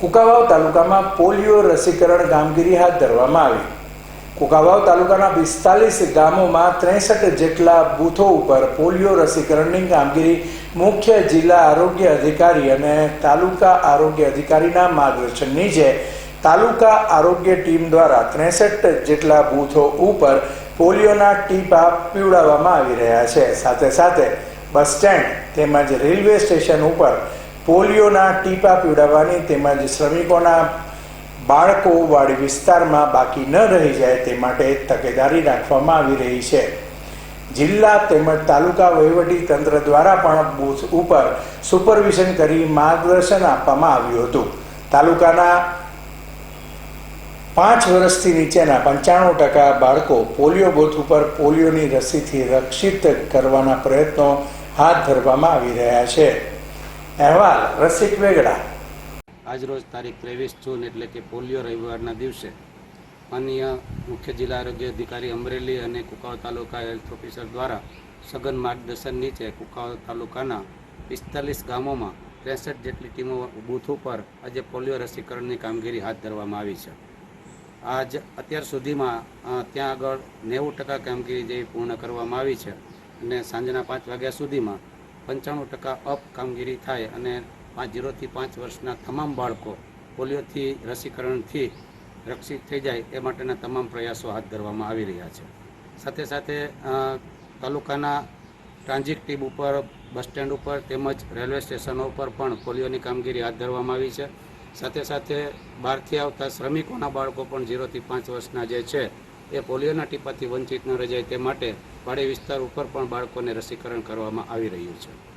કુકાવાવ તાલુકામાં પોલિયો રસીકરણ કામગીરી હાથ ધરવામાં આવી. કુકાવાવ તાલુકાના પિસ્તાલીસ ગામોમાં ત્રેસઠ જેટલા બૂથો ઉપર પોલિયો રસીકરણની કામગીરી મુખ્ય જિલ્લા આરોગ્ય અધિકારી અને તાલુકા આરોગ્ય અધિકારીના માર્ગદર્શન નીચે તાલુકા આરોગ્ય ટીમ દ્વારા ત્રેસઠ જેટલા બૂથો ઉપર પોલિયોના ટીપા પીવડાવવામાં આવી રહ્યા છે. સાથે સાથે બસ સ્ટેન્ડ તેમજ રેલવે સ્ટેશન ઉપર પોલિયોના ટીપા પીવડાવવાની તેમજ શ્રમિકોના બાળકો વાળી વિસ્તારમાં બાકી ન રહી જાય તે માટે તકેદારી રાખવામાં આવી રહી છે. જિલ્લા તેમજ તાલુકા વહીવટી તંત્ર દ્વારા પણ બૂથ ઉપર સુપરવિઝન કરી માર્ગદર્શન આપવામાં આવ્યું હતું. તાલુકાના પાંચ વર્ષથી નીચેના પંચાણું ટકા બાળકો પોલિયો બૂથ ઉપર પોલિયોની રસીથી રક્ષિત કરવાના પ્રયત્નો હાથ ધરવામાં આવી રહ્યા છે. અહેવાલ, રસિક વેગડા. આજરોજ તારીખ ત્રેવીસ જૂન એટલે કે પોલિયો રવિવારના દિવસે માનનીય મુખ્ય જિલ્લા આરોગ્ય અધિકારી અમરેલી અને કુકાવ તાલુકા હેલ્થ ઓફિસર દ્વારા સઘન માર્ગદર્શન નીચે કુકાવ તાલુકાના પિસ્તાલીસ ગામોમાં ત્રેસઠ જેટલી ટીમો બૂથ ઉપર આજે પોલિયો રસીકરણની કામગીરી હાથ ધરવામાં આવી છે. આજ અત્યાર સુધીમાં ત્યાં આગળ નેવું ટકા કામગીરી જેવી પૂર્ણ કરવામાં આવી છે અને સાંજના પાંચ વાગ્યા સુધીમાં પંચાણું ટકા અપ કામગીરી થાય અને પાંચ જીરોથી પાંચ વર્ષના તમામ બાળકો પોલિયોથી રસીકરણથી રક્ષિત થઈ જાય એ માટેના તમામ પ્રયાસો હાથ ધરવામાં આવી રહ્યા છે. સાથે સાથે તાલુકાના ટ્રાન્ઝિટ ટીમ ઉપર, બસ સ્ટેન્ડ ઉપર તેમજ રેલવે સ્ટેશનો ઉપર પણ પોલિયોની કામગીરી હાથ ધરવામાં આવી છે. સાથે સાથે, બહારથી આવતા શ્રમિકોના બાળકો પણ ઝીરોથી પાંચ વર્ષના જે છે એ પોલિયોના ટીપાથી વંચિત ન રહી જાય તે માટે વાડી વિસ્તાર ઉપર પણ બાળકોને રસીકરણ કરવામાં આવી રહ્યું છે.